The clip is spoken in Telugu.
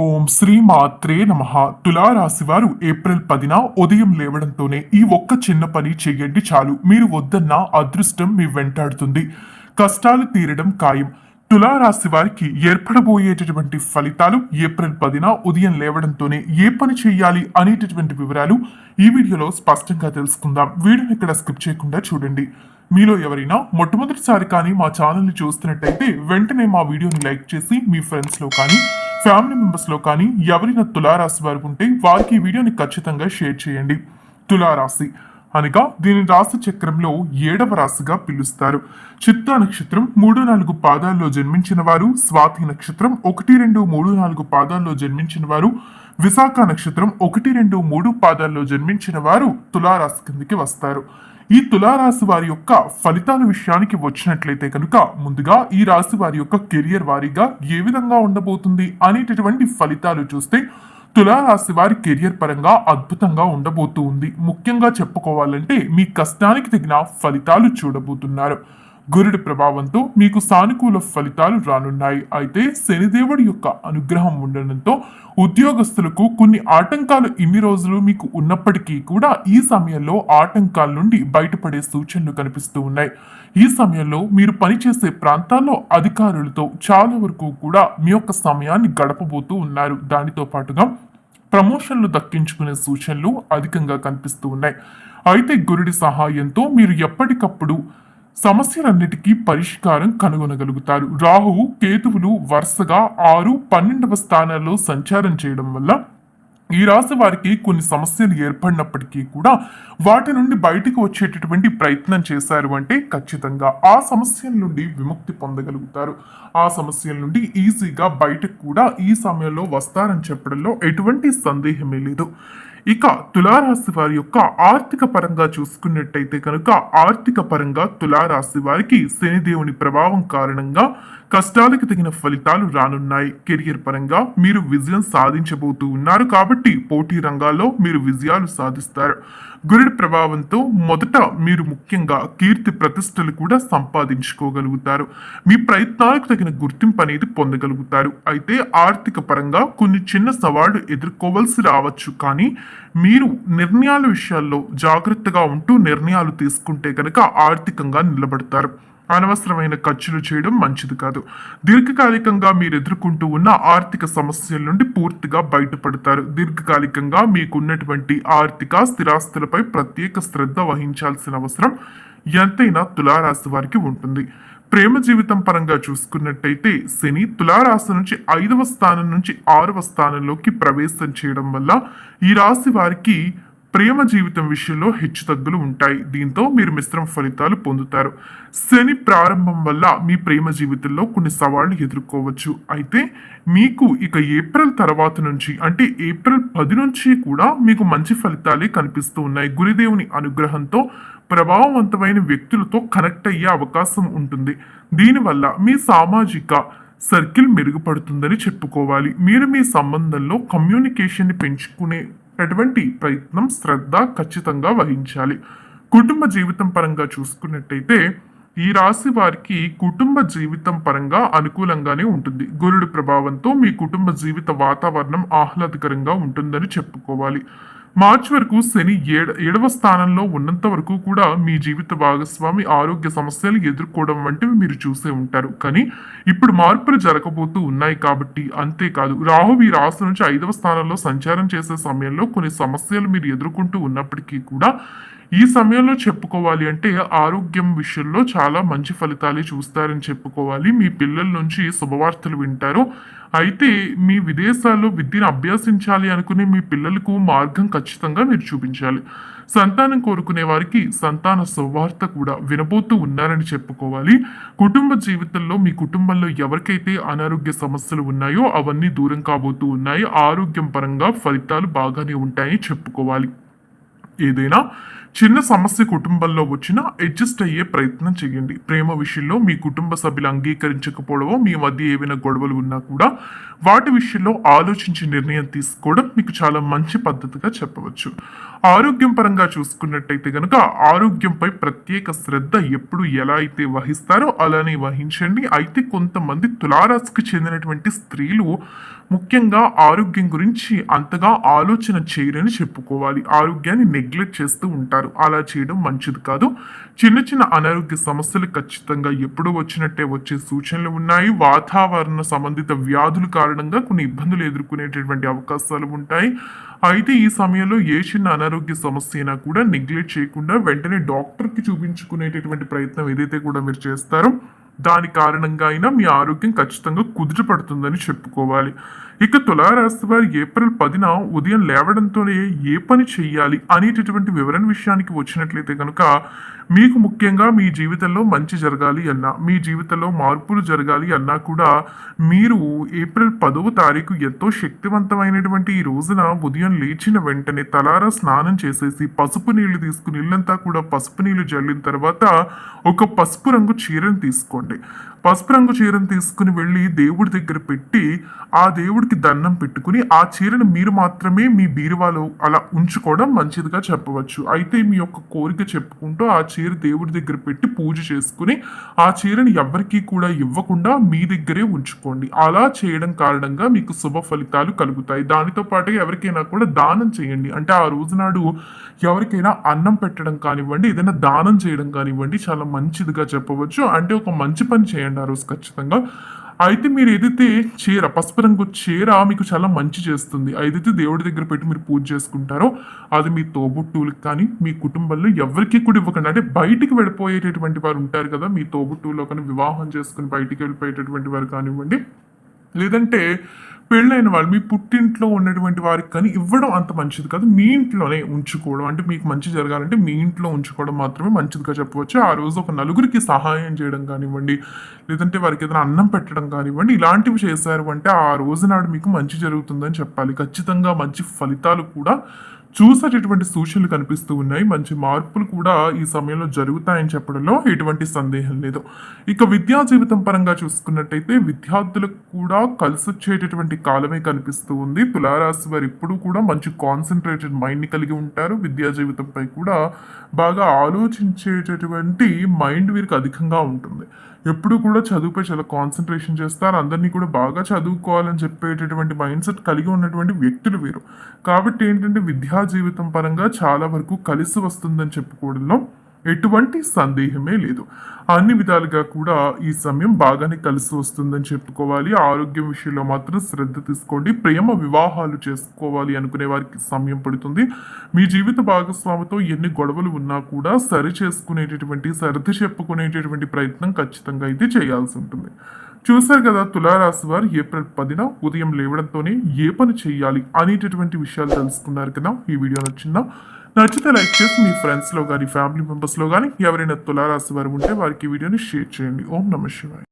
ఓం శ్రీ మాత్రే నమ. తులారాశి వారు ఏప్రిల్ పదిన ఉదయం లేవడంతోనే ఈ ఒక్క చిన్న పని చేయండి చాలు. మీరు వద్దన్న అదృష్టం మీ వెంటాడుతుంది. కష్టాలు తీరడం ఖాయం. తులారాశి వారికి ఏర్పడబోయేటటువంటి ఫలితాలు ఏప్రిల్ పదిన ఉదయం లేవడంతోనే ఏ పని చేయాలి అనేటటువంటి వివరాలు ఈ వీడియోలో స్పష్టంగా తెలుసుకుందాం. వీడియోని ఇక్కడ స్కిప్ చేయకుండా చూడండి. మీలో ఎవరైనా మొట్టమొదటిసారి కానీ మా ఛానల్ని చూస్తున్నట్టయితే వెంటనే మా వీడియోని లైక్ చేసి మీ ఫ్రెండ్స్లో కానీ ఫ్యామిలీ మెంబర్స్లో కానీ ఎవరైనా తులారాశి వారు ఉంటే వారికి ఈ వీడియోని ఖచ్చితంగా షేర్ చేయండి. తులారాశి. అనగా దీని రాశి చక్రంలో ఏడవ రాశిగా పిలుస్తారు. చిత్తా నక్షత్రం మూడు నాలుగు పాదాల్లో జన్మించిన వారు స్వాతి నక్షత్రం ఒకటి రెండు మూడు నాలుగు పాదాల్లో జన్మించిన వారు విశాఖ నక్షత్రం ఒకటి రెండు మూడు పాదాల్లో జన్మించిన వారు తులారాశి కిందికి వస్తారు. ఈ తులారాశి వారి యొక్క ఫలితాల విషయానికి వచ్చినట్లయితే కనుక ముందుగా ఈ రాశి వారి యొక్క కెరియర్ వారీగా ఏ విధంగా ఉండబోతుంది అనేటటువంటి ఫలితాలు చూస్తే తులారాశి వారి కెరియర్ పరంగా అద్భుతంగా ఉండబోతూ ఉంది. ముఖ్యంగా చెప్పుకోవాలంటే మీ కష్టానికి తగిన ఫలితాలు చూడబోతున్నారు. గురుడి ప్రభావంతో మీకు సానుకూల ఫలితాలు రానున్నాయి. అయితే శనిదేవుడి యొక్క అనుగ్రహం ఉండడంతో ఉద్యోగస్తులకు కొన్ని ఆటంకాలు ఇన్ని రోజులు మీకు ఉన్నప్పటికీ కూడా ఈ సమయంలో ఆటంకాల నుండి బయటపడే సూచనలు కనిపిస్తూ ఉన్నాయి. ఈ సమయంలో మీరు పనిచేసే ప్రాంతాల్లో అధికారులతో చాలా వరకు కూడా మీ యొక్క సమయాన్ని గడపబోతూ ఉన్నారు. దానితో పాటుగా ప్రమోషన్లు దక్కించుకునే సూచనలు అధికంగా కనిపిస్తూ ఉన్నాయి. అయితే గురుడి సహాయంతో మీరు ఎప్పటికప్పుడు సమస్యలన్నిటికీ పరిష్కారం కనుగొనగలుగుతారు. రాహువు కేతువులు వరుసగా ఆరు పన్నెండవ స్థానాల్లో సంచారం చేయడం వల్ల ఈ రాశి వారికి కొన్ని సమస్యలు ఏర్పడినప్పటికీ కూడా వాటి నుండి బయటకు వచ్చేటటువంటి ప్రయత్నం చేశారు అంటే ఖచ్చితంగా ఆ సమస్యల నుండి విముక్తి పొందగలుగుతారు. ఆ సమస్యల నుండి ఈజీగా బయటకు కూడా ఈ సమయంలో వస్తారని చెప్పడంలో ఎటువంటి సందేహమే లేదు. ఇక తులారాశి వారి యొక్క ఆర్థిక పరంగా చూసుకున్నట్టయితే కనుక ఆర్థిక పరంగా తులారాశి వారికి శనిదేవుని ప్రభావం కారణంగా కష్టాలకు తగిన ఫలితాలు రానున్నాయి. కెరియర్ పరంగా మీరు విజయం సాధించబోతూ ఉన్నారు కాబట్టి పోటీ రంగాల్లో మీరు విజయాలు సాధిస్తారు. గురుడి ప్రభావంతో మొదట మీరు ముఖ్యంగా కీర్తి ప్రతిష్టలు కూడా సంపాదించుకోగలుగుతారు. మీ ప్రయత్నాలకు తగిన గుర్తింపు అనేది పొందగలుగుతారు. అయితే ఆర్థిక పరంగా కొన్ని చిన్న సవాళ్ళు ఎదుర్కోవాల్సి రావచ్చు. కానీ మీరు నిర్ణయాల విషయాల్లో జాగ్రత్తగా ఉంటూ నిర్ణయాలు తీసుకుంటే కనుక ఆర్థికంగా నిలబడతారు. అనవసరమైన ఖర్చులు చేయడం మంచిది కాదు. దీర్ఘకాలికంగా మీరు ఎదుర్కొంటూ ఉన్న ఆర్థిక సమస్యల నుండి పూర్తిగా బయటపడతారు. దీర్ఘకాలికంగా మీకున్నటువంటి ఆర్థిక స్థిరాస్తులపై ప్రత్యేక శ్రద్ధ వహించాల్సిన అవసరం ఎంతైనా తులారాశి వారికి ఉంటుంది. ప్రేమ జీవితం పరంగా చూసుకున్నట్టయితే శని తులారాశి నుంచి ఐదవ స్థానం నుంచి ఆరవ స్థానంలోకి ప్రవేశం చేయడం వల్ల ఈ రాశి వారికి ప్రేమ జీవితం విషయంలో హెచ్చుతగ్గులు ఉంటాయి. దీంతో మీరు మిశ్రమ ఫలితాలు పొందుతారు. శని ప్రారంభం వల్ల మీ ప్రేమ జీవితంలో కొన్ని సవాళ్ళు ఎదుర్కోవచ్చు. అయితే మీకు ఇక ఏప్రిల్ తర్వాత నుంచి అంటే ఏప్రిల్ పది నుంచి కూడా మీకు మంచి ఫలితాలే కనిపిస్తూ ఉన్నాయి. గురుదేవుని అనుగ్రహంతో ప్రభావవంతమైన వ్యక్తులతో కనెక్ట్ అయ్యే అవకాశం ఉంటుంది. దీనివల్ల మీ సామాజిక సర్కిల్ మెరుగుపడుతుందని చెప్పుకోవాలి. మీరు మీ సంబంధంలో కమ్యూనికేషన్ని పెంచుకునే అటువంటి ప్రయత్నం శ్రద్ధ ఖచ్చితంగా వహించాలి. కుటుంబ జీవితం పరంగా చూసుకున్నట్టయితే ఈ రాశి వారికి కుటుంబ జీవితం పరంగా అనుకూలంగానే ఉంటుంది. గురుడి ప్రభావంతో మీ కుటుంబ జీవిత వాతావరణం ఆహ్లాదకరంగా ఉంటుందని చెప్పుకోవాలి. మార్చి వరకు శని ఏడ ఏడవ స్థానంలో ఉన్నంత వరకు కూడా మీ జీవిత భాగస్వామి ఆరోగ్య సమస్యలు ఎదుర్కోవడం వంటివి మీరు చూసే ఉంటారు. కానీ ఇప్పుడు మార్పులు జరగబోతూ ఉన్నాయి కాబట్టి అంతేకాదు రాహు ఈ రాశి నుంచి ఐదవ స్థానంలో సంచారం చేసే సమయంలో కొన్ని సమస్యలు మీరు ఎదుర్కొంటూ ఉన్నప్పటికీ కూడా ఈ సమయంలో చెప్పుకోవాలి అంటే ఆరోగ్యం విషయంలో చాలా మంచి ఫలితాలు చూస్తారని చెప్పుకోవాలి. మీ పిల్లల నుంచి శుభవార్తలు వింటారు. అయితే మీ విదేశాల్లో విద్యను అభ్యసించాలి అనుకునే మీ పిల్లలకు మార్గం ఖచ్చితంగా మీరు చూపించాలి. సంతానం కోరుకునే వారికి సంతాన సువార్త కూడా వినబోతూ ఉన్నారని చెప్పుకోవాలి. కుటుంబ జీవితంలో మీ కుటుంబంలో ఎవరికైతే అనారోగ్య సమస్యలు ఉన్నాయో అవన్నీ దూరం కాబోతూ ఉన్నాయి. ఆరోగ్యం పరంగా ఫలితాలు బాగానే ఉంటాయని చెప్పుకోవాలి. ఏదైనా చిన్న సమస్య కుటుంబంలో వచ్చినా అడ్జస్ట్ అయ్యే ప్రయత్నం చేయండి. ప్రేమ విషయంలో మీ కుటుంబ సభ్యులు అంగీకరించకపోవడమో మీ మధ్య ఏవైనా గొడవలు ఉన్నా కూడా వాటి విషయంలో ఆలోచించి నిర్ణయం తీసుకోవడం మీకు చాలా మంచి పద్ధతిగా చెప్పవచ్చు. ఆరోగ్యం పరంగా చూసుకున్నట్టయితే కనుక ఆరోగ్యంపై ప్రత్యేక శ్రద్ధ ఎప్పుడు ఎలా అయితే వహిస్తారో అలానే వహించండి. అయితే కొంతమంది తులారాశికి చెందినటువంటి స్త్రీలు ముఖ్యంగా ఆరోగ్యం గురించి అంతగా ఆలోచన చేయరని చెప్పుకోవాలి. ఆరోగ్యాన్ని నెగ్లెక్ట్ చేస్తూ ఉంటారు. అలా చేయడం మంచిది కాదు. చిన్న చిన్న అనారోగ్య సమస్యలు ఖచ్చితంగా ఎప్పుడు వచ్చినట్టే వచ్చే సూచనలు ఉన్నాయి. వాతావరణ సంబంధిత వ్యాధుల కారణంగా కొన్ని ఇబ్బందులు ఎదుర్కొనేటటువంటి అవకాశాలు ఉంటాయి. అయితే ఈ సమయంలో ఏ చిన్న అనారోగ్య సమస్య అయినా కూడా నెగ్లెక్ట్ చేయకుండా వెంటనే డాక్టర్కి చూపించుకునేటటువంటి ప్రయత్నం ఏదైతే కూడా మీరు చేస్తారో దాని కారణంగా అయినా మీ ఆరోగ్యం ఖచ్చితంగా కుదుటపడుతుందని చెప్పుకోవాలి. ఇక తులారాశి వారి ఏప్రిల్ పదిన ఉదయం లేవడంతోనే ఏ పని చెయ్యాలి అనేటటువంటి వివరణ విషయానికి వచ్చినట్లయితే కనుక మీకు ముఖ్యంగా మీ జీవితంలో మంచి జరగాలి అన్నా మీ జీవితంలో మార్పులు జరగాలి అన్నా కూడా మీరు ఏప్రిల్ పదవ తారీఖు ఎంతో శక్తివంతమైనటువంటి ఈ రోజున ఉదయం లేచిన వెంటనే తలారా స్నానం చేసేసి పసుపు నీళ్ళు తీసుకుని ఇల్లంతా కూడా పసుపు నీళ్ళు జల్లిన తర్వాత ఒక పసుపు రంగు చీరను తీసుకోండి. పసుపు రంగు చీరను తీసుకుని వెళ్ళి దేవుడి దగ్గర పెట్టి ఆ దేవుడికి దండం పెట్టుకుని ఆ చీరను మీరు మాత్రమే మీ బీరువాలో అలా ఉంచుకోవడం మంచిదిగా చెప్పవచ్చు. అయితే మీ యొక్క కోరిక చెప్పుకుంటూ ఆ చీర దేవుడి దగ్గర పెట్టి పూజ చేసుకుని ఆ చీరని ఎవరికీ కూడా ఇవ్వకుండా మీ దగ్గరే ఉంచుకోండి. అలా చేయడం కారణంగా మీకు శుభ ఫలితాలు కలుగుతాయి. దానితో పాటు ఎవరికైనా కూడా దానం చేయండి. అంటే ఆ రోజు నాడు ఎవరికైనా అన్నం పెట్టడం కానివ్వండి ఏదైనా దానం చేయడం కానివ్వండి చాలా మంచిదిగా చెప్పవచ్చు. అంటే ఒక మంచి పని చేయండి ఆ రోజు ఖచ్చితంగా. అయితే మీరు ఏదైతే చీర పసుపు రంగు చీర మీకు చాలా మంచి చేస్తుంది. ఏదైతే దేవుడి దగ్గర పెట్టి మీరు పూజ చేసుకుంటారో అది మీ తోబుట్టువులకు కానీ మీ కుటుంబంలో ఎవరికి కూడా ఇవ్వకండి. అంటే బయటికి వెళ్ళిపోయేటటువంటి వారు ఉంటారు కదా మీ తోబుట్టువులో కానీ వివాహం చేసుకుని బయటికి వెళ్ళిపోయేటటువంటి వారు కానివ్వండి. లేదంటే పెళ్ళైన వాళ్ళు మీ పుట్టింట్లో ఉన్నటువంటి వారికి కానీ ఇవ్వడం అంత మంచిది కాదు. మీ ఇంట్లోనే ఉంచుకోవడం. అంటే మీకు మంచి జరగాలంటే మీ ఇంట్లో ఉంచుకోవడం మాత్రమే మంచిదిగా చెప్పవచ్చు. ఆ రోజు ఒక నలుగురికి సహాయం చేయడం కానివ్వండి లేదంటే వారికి ఏదైనా అన్నం పెట్టడం కానివ్వండి ఇలాంటివి చేశారు అంటే ఆ రోజు నాడు మీకు మంచి జరుగుతుందని చెప్పాలి. ఖచ్చితంగా మంచి ఫలితాలు కూడా చూసేటటువంటి సూచనలు కనిపిస్తూ ఉన్నాయి. మంచి మార్పులు కూడా ఈ సమయంలో జరుగుతాయని చెప్పడంలో ఎటువంటి సందేహం లేదు. ఇక విద్యా జీవితం పరంగా చూసుకున్నట్టయితే విద్యార్థులకు కూడా కలిసి వచ్చేటటువంటి కాలమే కనిపిస్తూ ఉంది. తులారాశి వారు ఎప్పుడూ కూడా మంచి కాన్సన్ట్రేటెడ్ మైండ్ని కలిగి ఉంటారు. విద్యా జీవితంపై కూడా బాగా ఆలోచించేటటువంటి మైండ్ వీరికి అధికంగా ఉంటుంది. ఎప్పుడు కూడా చదువుపై చాలా కాన్సన్ట్రేషన్ చేస్తారు. అందరినీ కూడా బాగా చదువుకోవాలని చెప్పేటటువంటి మైండ్ సెట్ కలిగి ఉన్నటువంటి వ్యక్తులు వీరు. కాబట్టి ఏంటంటే విద్యా జీవితం పరంగా చాలా వరకు కలిసి వస్తుందని చెప్పుకోవడంలో ఎటువంటి సందేహమే లేదు. అన్ని విధాలుగా కూడా ఈ సమయం బాగానే కలిసి వస్తుందని చెప్పుకోవాలి. ఆరోగ్యం విషయంలో మాత్రం శ్రద్ధ తీసుకోండి. ప్రేమ వివాహాలు చేసుకోవాలి అనుకునే వారికి సమయం పడుతుంది. మీ జీవిత భాగస్వామితో ఎన్ని గొడవలు ఉన్నా కూడా సరి చేసుకునేటటువంటి సర్ది చెప్పుకునేటటువంటి ప్రయత్నం ఖచ్చితంగా అయితే చేయాల్సి ఉంటుంది. చూశారు కదా తులారాశి వారు ఏప్రిల్ పదిన ఉదయం లేవడంతోనే ఏ పని చేయాలి అనేటటువంటి విషయాలు తెలుసుకున్నారు కదా. ఈ వీడియో నచ్చిందా? నచ్చితే లైక్ చేసి మీ ఫ్రెండ్స్లో కానీ ఫ్యామిలీ మెంబర్స్లో కానీ ఎవరైనా తులారాశి వారు ఉంటే వారికి వీడియోని షేర్ చేయండి. ఓం నమ శివాయ.